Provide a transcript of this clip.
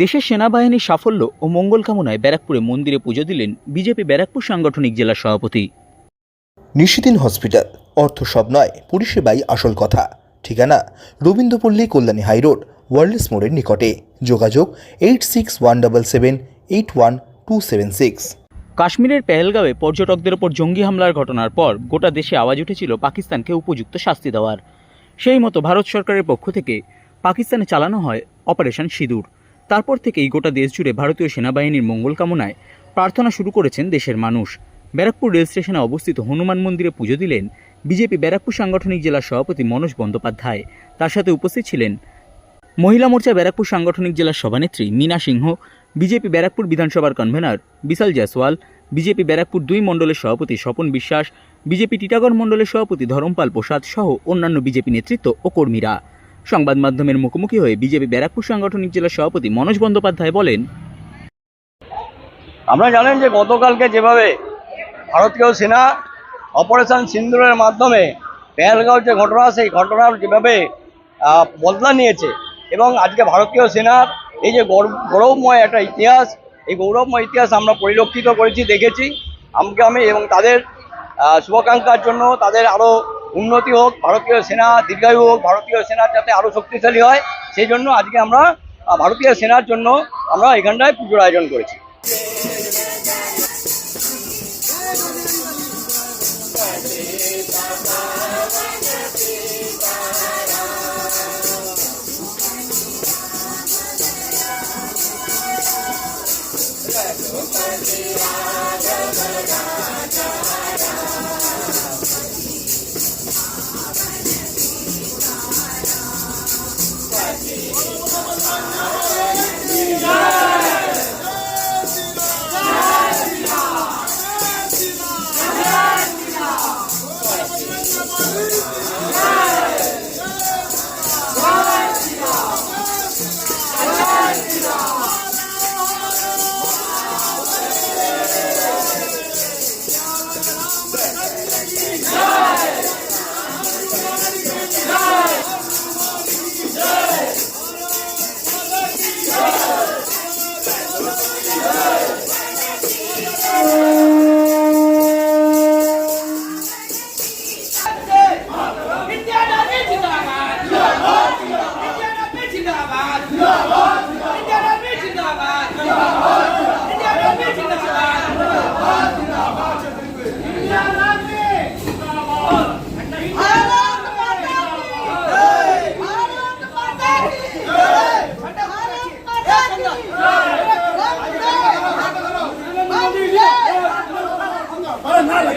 দেশের সেনাবাহিনীর সাফল্য ও মঙ্গল কামনায় ব্যারাকপুরে মন্দিরে পুজো দিলেন বিজেপি ব্যারাকপুর সাংগঠনিক জেলা সভাপতি। নিশিদিন হসপিটাল অর্থ সব নয় পরিষেবাই আসল কথা। ঠিকানা রবীন্দ্রপল্লী কল্যাণী হাইরোড ওয়ার্ল্ডস মোড়ের নিকটে। যোগাযোগ eight six one double seven eight one two seven six. কাশ্মীরের পেহেলগাঁওয়ে পর্যটকদের ওপর জঙ্গি হামলার ঘটনার পর গোটা দেশে আওয়াজ উঠেছিল পাকিস্তানকে উপযুক্ত শাস্তি দেওয়ার। সেই মতো ভারত সরকারের পক্ষ থেকে পাকিস্তানে চালানো হয় অপারেশন সিঁদুর। তারপর থেকেই গোটা দেশ জুড়ে ভারতীয় সেনাবাহিনীর মঙ্গল কামনায় প্রার্থনা শুরু করেছেন দেশের মানুষ। ব্যারাকপুর রেল স্টেশনে অবস্থিত হনুমান মন্দিরে পুজো দিলেন বিজেপি ব্যারাকপুর সাংগঠনিক জেলার সভাপতি মনোজ বন্দ্যোপাধ্যায়। তার সাথে উপস্থিত ছিলেন মহিলা মোর্চা ব্যারাকপুর সাংগঠনিক জেলার সভানেত্রী মীনা সিংহ, বিজেপি ব্যারাকপুর বিধানসভার কনভেনার বিশাল জয়সওয়াল, বিজেপি ব্যারাকপুর দুই মণ্ডলের সভাপতি স্বপন বিশ্বাস, বিজেপি টিটাগড় মণ্ডলের সভাপতি ধরমপাল প্রসাদ সহ অন্যান্য বিজেপি নেতৃত্ব ও কর্মীরা। সংবাদ মাধ্যমের মুখোমুখি হয়ে বিজেপি ব্যারাকপুর সাংগঠনিক জেলার সভাপতি মনোজ বন্দ্যোপাধ্যায় বলেন আপনারা জানেন যে গতকালকে যেভাবে ভারতীয় সেনা অপারেশন সিন্দুরের মাধ্যমে পেহেলগাঁও যে ঘটনা, সেই ঘটনার যেভাবে বদলা নিয়েছে এবং আজকে ভারতীয় সেনার এই যে গৌরব- গৌরবময় একটা ইতিহাস, এই গৌরবময় ইতিহাস আমরা পরিলক্ষিত করেছি, দেখেছি। আমাকে আমি এবং তাদের শুভাকাঙ্ক্ষার জন্য তাদের আরও উন্নতি হোক, ভারতীয় সেনা, দীর্ঘায়ু হোক, ভারতীয় সেনা যাতে আরও শক্তিশালী হয়, সেই জন্য আজকে আমরা ভারতীয় সেনার জন্য আমরা এখানটায় পুজোর আয়োজন করেছি। Ah!